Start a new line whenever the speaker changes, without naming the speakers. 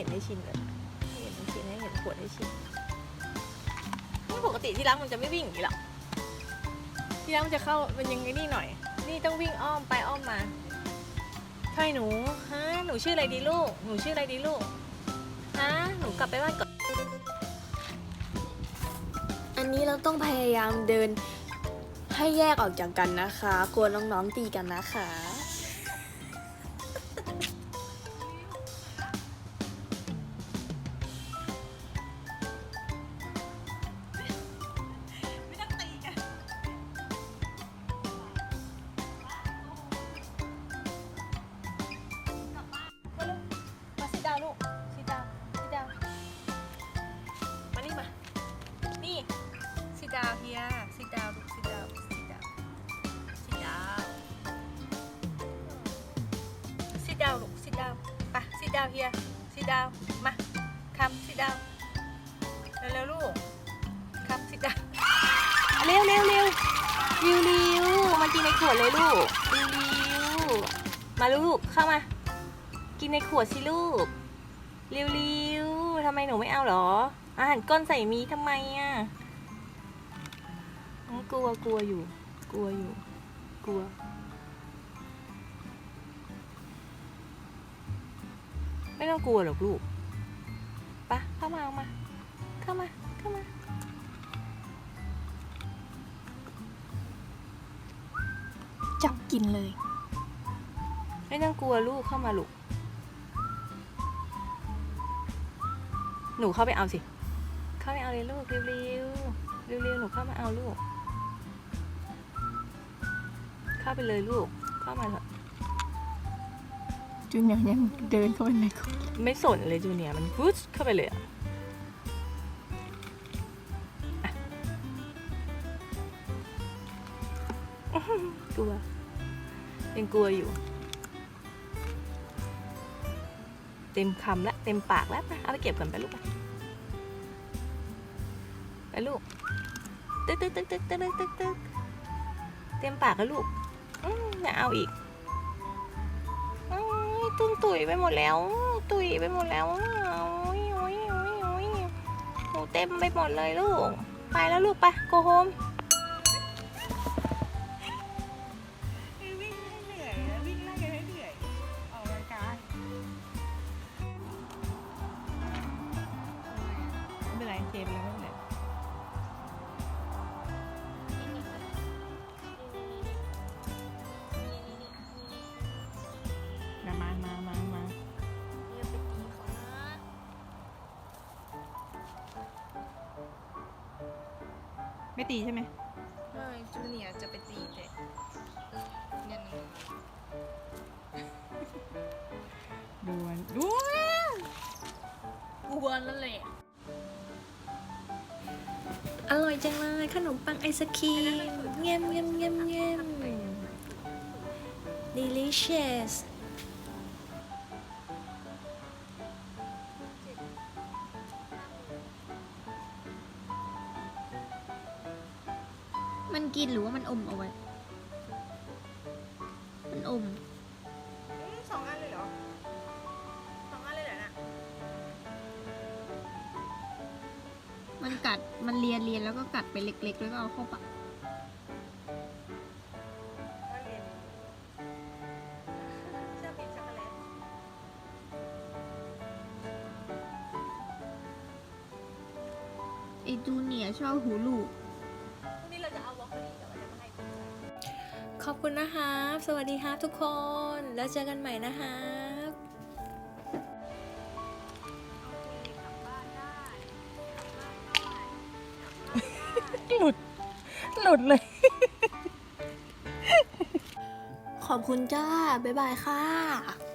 ห็นให้ชินเลยให้เห็นให้ชินให้เห็นขวดให้ชินนี่ปกติที่รักมันจะไม่วิ่งอย่างนี้หรอกที่รักมันจะเข้ามันยังไงนี่หน่อย นี่ต้องวิ่งอ้อมไปอ้อมมาใช่หนูฮะหนูชื่ออะไรดีลูก หนูชื่ออะไรดีลูกฮะหนูกลับไปบ้านก่อน
อันนี้เราต้องพยายามเดินให้แยกออกจากกันนะคะ กลัวน้องๆตีกันนะคะ
ดาวเฮียสิดาวมาคำสิดาวเร็วๆลูกคำสิดาวเร็วเร็วเร็วเร็วเร็วมากินในขวดเลยลูกเร็วร็วมาลูกเข้ามา กินในขวดสิลูกเร็วทำไมหนูไม่เอาหรอ อาหารก้อนใส่มีทำไมอะกลัวกลัวอยู่ กลัวอยู่ กลัว ไม่ต้องกลัวหรอกลูกไปะเข้ามาเอามา เข้ามา เข้ามา
จับกินเลย
ไม่ต้องกลัวลูกเข้ามาลูก หนูเข้าไปเอาสิ เข้าไปเอาเลยลูกเร็วๆเร็วๆหนูเข้ามาเอาลูก เข้าไปเลยลูก เข้ามาเถอะ
จูเนียร์ยังเดินเข้าไปในคุก
ไม่สนเลยจูเนียร์มันฟุ๊ดเข้าไปเลยอะอะกลัว ยังกลัวอยู่ เต็มคำแล้วเต็มปากแล้วไปเอาไปเก็บก่อนไปลูก ไปลูก ตึ๊กตึ๊กตึ๊กตึ๊กตึ๊กตึ๊กตึ๊กเต็มปากแล้วลูกอย่าเอาอีก ตุ้มตุยไปหมดแล้ว ตุยไปหมดแล้วโอ้ยโอ้ยโอ้ยโอ้ยโอ้เต็มไปหมดเลยลูก ไปแล้วลูกไปโกโฮม
วิ่งให้เหนื่อยน ไม่
ตีใช่ไหม
ไม่จูเนียร์จะไปตีแต่เนี่ย
ดวนดวน
กลัวนั่นแหละ
อร่อยจังเลยขนมปังไอศครีมเงียมเงียมเงียมเงียม delicious
มันกินหรือว่ามันอมเอาไว้ มันอม
สองอันเลยเหรอสองอันเลยเหรอน่ะ
มันกัด มันเลียเลียแล้วก็กัดไปเล็กๆแล้วก็เอาเข้าปาก
อันเรียนชอบกินช็อกโกแลต
ไอจูเนียร์ชอบหูลูก
อบคุณนะคะสวัสดีครับทุกคน แล้วเจอกันใหม่นะคะ
หลุด หลุดเลย
ขอบคุณจ้า บ๊ายบายค่ะ